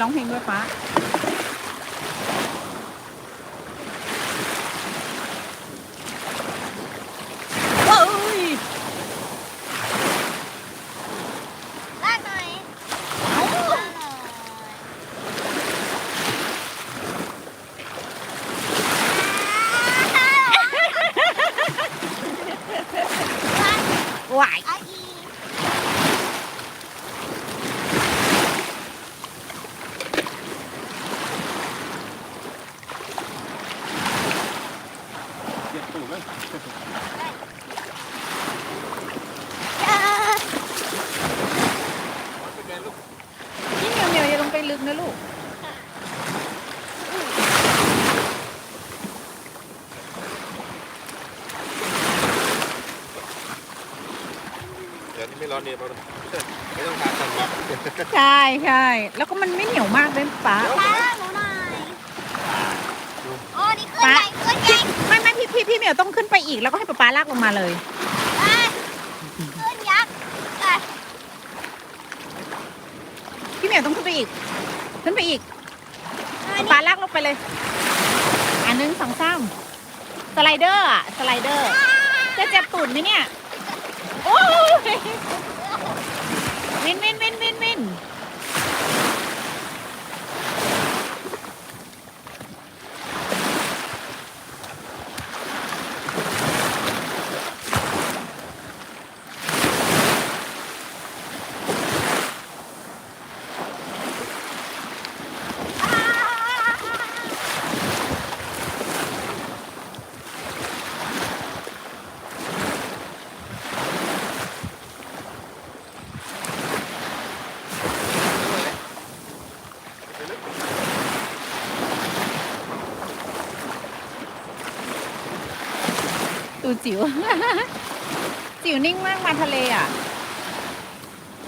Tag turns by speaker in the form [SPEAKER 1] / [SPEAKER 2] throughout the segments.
[SPEAKER 1] ร้องเพลงด้วยฟ้าเฮ้ย
[SPEAKER 2] ลากหน่อย
[SPEAKER 1] เอ้า
[SPEAKER 2] ลากหน่อยลาก
[SPEAKER 1] หวาย
[SPEAKER 2] เอาอีก
[SPEAKER 3] เก็บตูดเลย
[SPEAKER 2] อ่า
[SPEAKER 3] เป็นไงลูก
[SPEAKER 1] พี่เหมียวเหมียวอย่าลงไปลึก นะลูก
[SPEAKER 3] เดี๋ยวนี้ไม่ร้อนเนี่ยเราไม่ต้องทานกันหรอก
[SPEAKER 1] ใช่ใช่แล้วก็มันไม่เหนียวมากด้วยฟ้า
[SPEAKER 2] ปลาลากหนูหน่อยโอ้นี่ขึ้นใหญ่ขึ้นใหญ่
[SPEAKER 1] ไม่ไม่พี่พี่พี่เหมียวต้องขึ้นไปอีกแล้วก็ให้ป๊าป๊าลากลงมาเลย
[SPEAKER 2] อะขึ้นยักษ์อะ
[SPEAKER 1] พี่เหมียวต้องขึ้นไปอีก ขึ้นไปอีกป๊าป๊าลากลงไปเลย อันหนึงสองสามสไลเดอร์อะสไลเดอร์ จะเจ็บตูดไหมเนี่ย โอ้ยวินวินวินวินวิน ตูจิ๋ว จิ๋วนิ่งมากมาทะเลอะ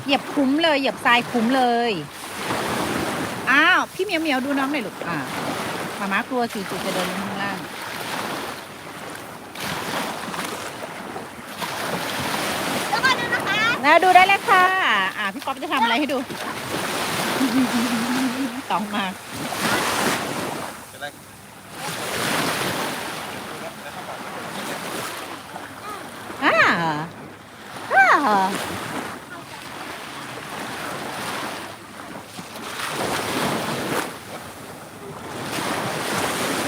[SPEAKER 1] เหยียบคุ้มเลย เหยียบทรายคุ้มเลย อ้าว พี่เหมียวเหมียวดูน้องหน่อยลูกอ่ามาม่ากลัวจิ๋วจิ๋วจะเดินลงข้างล่าง
[SPEAKER 2] แล้วก็ดูนะคะ
[SPEAKER 1] นะดูได้เลยค่ะ อ่า พี่ป๊อปจะทำอะไรให้ดู ต้องมาก
[SPEAKER 3] เป็นไร
[SPEAKER 1] อ่าอ่า วิ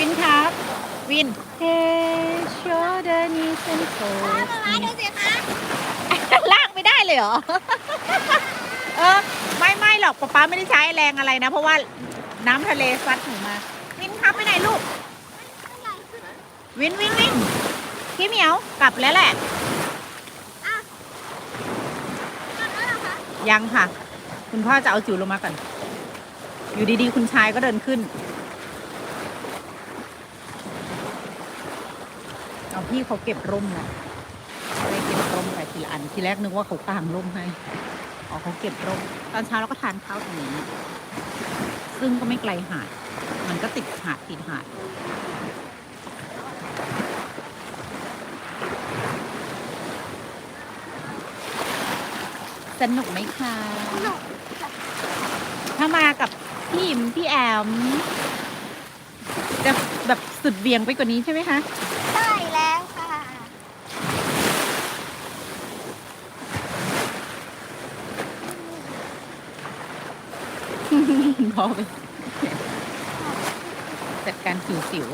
[SPEAKER 1] นครับ วินเฮโชเดนีเซนโซ
[SPEAKER 2] อะมามาดูสิคะ
[SPEAKER 1] ลากไม่ได้เลยเหรอ เออ ไม่ไม่หรอกป๊าป๊าไม่ได้ใช้แรงอะไรนะ เพราะว่าน้ำทะเลซัดหนูมา วินครับไปไหนลูก
[SPEAKER 2] ขึ้นใหญ่ขึ้น
[SPEAKER 1] วินวินวินพี่เหมียวกลับแล้วแหละ
[SPEAKER 2] กลับแล้วเหรอคะ
[SPEAKER 1] ยังค่ะ คุณพ่อจะเอาจิ๋วลงมาก่อน อยู่ดีๆ คุณชายก็เดินขึ้น เอาพี่เขาเก็บร่มนะเขาเลยเก็บร่มไปทีละอันทีแรกนึกว่าเขากางร่มให้อ๋อเขาเก็บร่ม ตอนเช้าเราก็ทานข้าวตรงนี้ ซึ่งก็ไม่ไกลหาด มันก็ติดหาดติดหาด สนุกไหมคะ
[SPEAKER 2] สนุก
[SPEAKER 1] ถ้ามากับพี่อิมพี่แอม จะแบบสุดเบี่ยงไปกว่านี้ใช่ไหมคะ
[SPEAKER 2] ใช่แล้วค่ะ
[SPEAKER 1] พอไปจัดการสิวสิว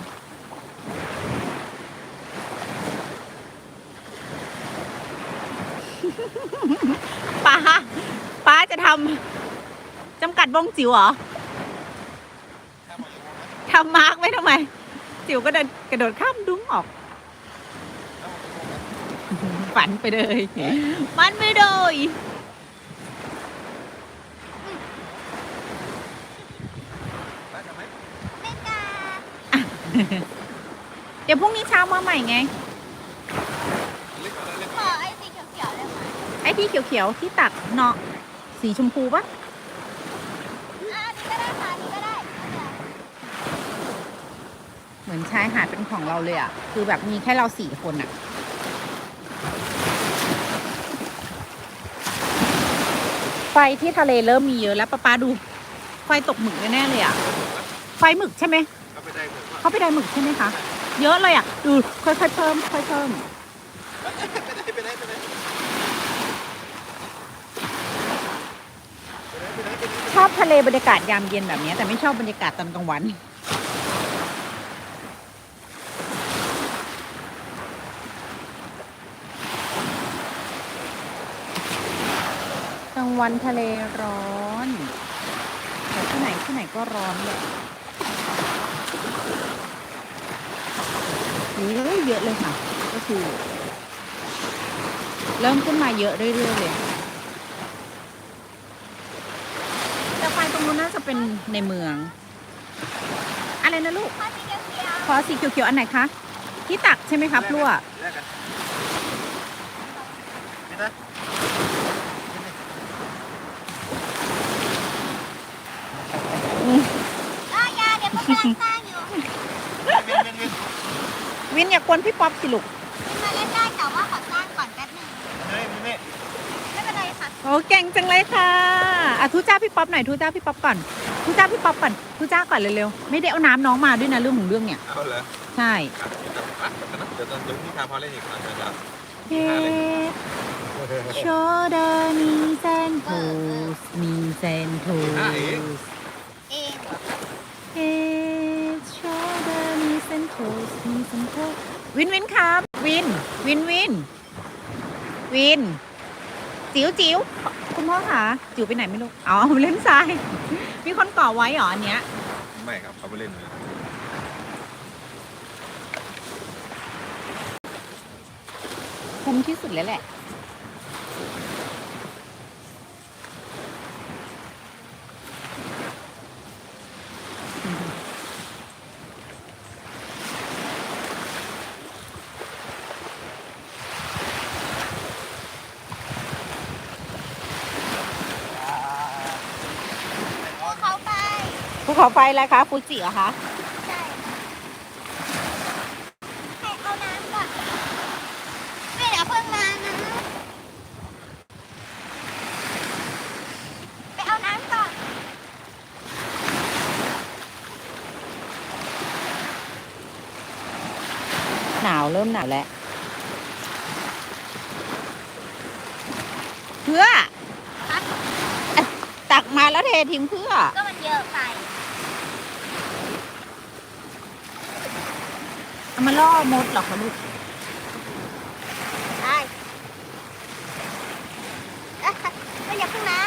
[SPEAKER 1] ป้าป้าจะทำจำกัดวงจิ๋วเหรอทำมาร์กไว้ทำไม จิ๋วก็เดินกระโดดข้ามดุ้งออก ฝันไปเลยมันไม่โดย
[SPEAKER 3] ได้ไหม
[SPEAKER 2] ไม่กล้า
[SPEAKER 1] เดี๋ยวพรุ่งนี้เช้ามาใหม่ไง
[SPEAKER 3] เล็กอะไรเล็ก
[SPEAKER 2] ขอไอ้สีเขียวๆได้ไหม
[SPEAKER 1] ไอ้ ที่เขียวๆที่ตักเนาะสีชมพูปะ
[SPEAKER 2] อะอันนี้ก็ได้ค่ะอันนี้ก็ได้
[SPEAKER 1] เหมือนชายหาดเป็นของเราเลยอะคือแบบมีแค่เราสี่คนอะไฟที่ทะเลเริ่มมีเยอะแล้วป้าป้าดู ไฟตกหมึกแน่ๆเลยอะไฟหมึกใช่ไหม
[SPEAKER 3] ก็ไปได้เหมือนว่า
[SPEAKER 1] เขาไปได้หมึกใช่ไหมคะ เยอะเลยอะดูค่อยๆเพิ่มค่อยๆเพิ่ม
[SPEAKER 3] ไปได้ไปได้ไปได้ไปได้ไปได้
[SPEAKER 1] ช อบทะเลบรรยากาศยามเย็นแบบนี้ แต่ไม่ชอบบรรยากาศตอนกลางวันกลางวันทะเลร้อนแต่ที่ไหนที่ไหนก็ร้อนเลยโอ้ยเยอะเลยค่ะ ก็คือ เริ่มขึ้นมาเยอะเรื่อยๆเลย แต่ไฟตรงนู้นน่า จะเป็นในเมือง อะไรนะลูก
[SPEAKER 2] ข้อที่เดียวเดียว
[SPEAKER 1] ขอสีเขียวๆอันไหนคะที่ตักใช่ไหมครับพลั่ว
[SPEAKER 3] แลกกันนี่นะ
[SPEAKER 2] อะยาเดี๋ยวพวกกำลังสร้างอยู่
[SPEAKER 3] วินวินวิน
[SPEAKER 1] วินอย่ากวนพี่ป๊อปสิลูก
[SPEAKER 2] มาเล่นได้แต่ว่าขอสร้างก่อนแป๊บหนึง
[SPEAKER 3] นี่นี่นี่
[SPEAKER 2] ไม่เป็นไรค่ะ
[SPEAKER 1] โอ้เก่งจังเลยค่ะอะทุจ้าพี่ป๊อปหน่อยทุจ้าพี่ป๊อปก่อนทุจ้าพี่ป๊อปก่อนทุจ้าก่อนเร็วๆไม่ได้เอาน้ำน้องมาด้วยนะเรื่องของเรื่องเนี่ย
[SPEAKER 3] เอาเลย
[SPEAKER 1] ใช่
[SPEAKER 3] อะเดี๋ยวจะอะเดี๋ยวนะเดี๋ยวตอนเดี๋ยวพี่พาพอเล่นอีกอะเดี๋ยวจะ
[SPEAKER 1] เฮ้โชเดอร์มีเซนโทสมีเซนโทส
[SPEAKER 2] เองเหรอ
[SPEAKER 1] เฮ้โชเดอร์มีเซนโทสมีเซนโทสวินวินครับ วิน วินวินวิน จิ๋วจิ๋วคุณพ่อคะจิ๋วไปไหนไม่รู้อ๋อเล่นทราย มีคนก่อไว้เหรออันเนี้ย
[SPEAKER 3] ไม่ครับเขาไปเล่นเลย
[SPEAKER 1] คุ้มที่สุดแล้วแหละ
[SPEAKER 2] พวกเขาไป
[SPEAKER 1] ภูเขาไฟอะไรคะฟูจิเหรอคะ
[SPEAKER 2] ใช่ให้เอาน้ำก่อนไม่เดี๋ยวเพิ่งมานะไปเอาน้ำก่อน
[SPEAKER 1] หนาวเริ่มหนาวแล้วเพื่อ
[SPEAKER 2] ครับ
[SPEAKER 1] ตักมาแล้วเททิ้งเพื่อ
[SPEAKER 2] ก็มันเยอะไป
[SPEAKER 1] เอามาล่อมดเหรอคะลูก
[SPEAKER 2] ได้อะก็อย่าเพิ่งนะ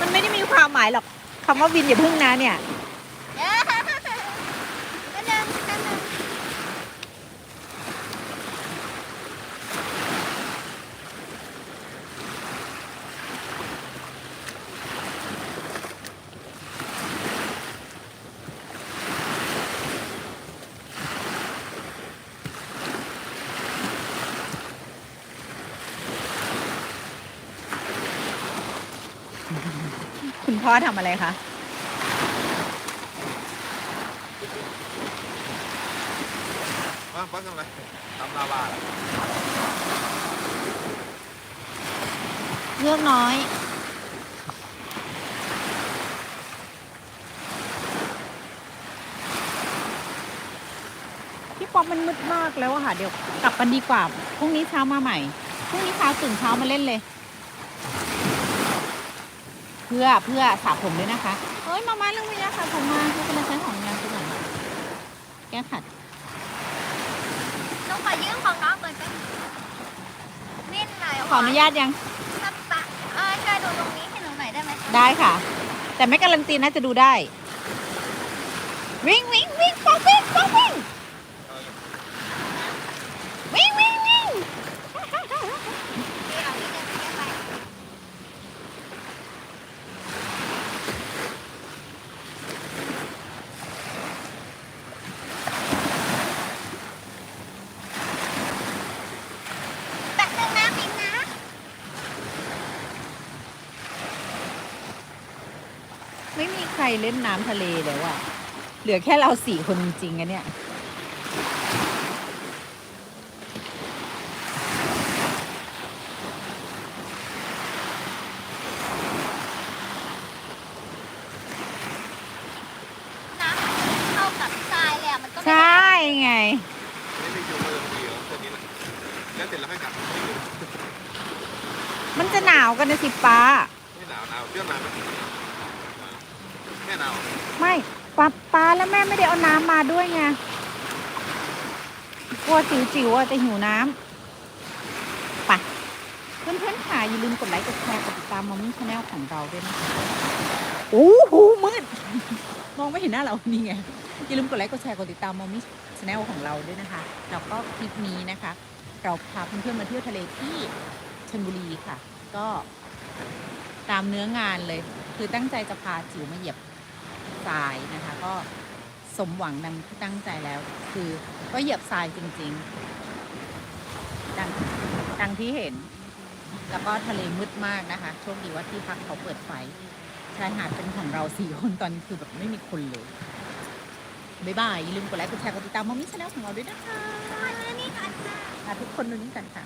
[SPEAKER 1] มันไม่ได้มีความหมายหรอกคำว่าวินอย่าพึ่งนะเนี่ย
[SPEAKER 2] เดี๋ยวก็เดินก็เดิน
[SPEAKER 1] คุณพ่อทำอะไรคะ
[SPEAKER 3] ว่าว่าทำอะไรทำลาวาเหรอ
[SPEAKER 1] เลือกน้อย พี่ป๊อปมันมืดมากแล้วอะค่ะ เดี๋ยวกลับกันดีกว่า พรุ่งนี้เช้ามาใหม่ พรุ่งนี้เช้าตื่นเช้ามาเล่นเลย เพื่อเพื่อสระผมด้วยนะคะเฮ้ยมามาเรื่องวิญญาสระผมมาเขาจะมาใช้ของงานตัวไหนอยแก้ขัด
[SPEAKER 2] น้องขอยืมของน้องก่อนแป๊บนิดหน่อย
[SPEAKER 1] ขออนุญาตยัง
[SPEAKER 2] ครับปะเออช่วยดูตรงนี้ให้หนูหน่อยได้ไหมคะ
[SPEAKER 1] ได้ค่ะ แต่ไม่การันตีน่าจะดูได้ วิ่งวิ่งวิ่งป๊อปวิ่งป๊อปวิ่ง
[SPEAKER 2] เล่
[SPEAKER 1] นน้ำทะเลแล้วอะเหลือแค่เราสี่คนจริงๆอะเนี่ย
[SPEAKER 2] น้ำ
[SPEAKER 1] เข้ากับทรา
[SPEAKER 3] ยเลยอมันก็ใช่ไงมัมันจะหนาวกันนะสิป้า แม่นาว
[SPEAKER 1] ไม่ป้าป้าแล้วแม่ไม่ได้เอาน้ำมาด้วยไงกลัวจิ๋วจิ๋วอะจะหิวน้ำไปเพื่อนๆค่ะอย่าลืมกดไลค์กดแชร์กดติดตามมอมมี่ชาแนลของเราด้วยนะคะโอ้โหมืดมองไม่เห็นหน้าเรานี่ไงอย่าลืมกดไลค์กดแชร์กดติดตามมอมมี่ชาแนลของเราด้วยนะคะแล้วก็คลิปนี้นะคะ เราพาเพื่อนๆมาเที่ยวทะเลที่ชลบุรีค่ะ ก็ตามเนื้องานเลย คือตั้งใจจะพาจิ๋วมาเหยียบ ทรายนะคะ ก็สมหวังดังที่ตั้งใจแล้ว คือก็เหยียบทรายจริงๆดังดังที่เห็น แล้วก็ทะเลมืดมากนะคะโชคดีว่าที่พักเขาเปิดไฟชายหาดเป็นของเราสี่คนตอนนี้คือแบบไม่มีคนเลยบ๊ายบายอย่าลืมกดไลค์กดแชร์กดติดตามมอมมี่ชาแนลของเราด้วยนะคะ
[SPEAKER 2] นี่กันค่ะ
[SPEAKER 1] ทุกคนดูนี่กันค่ะ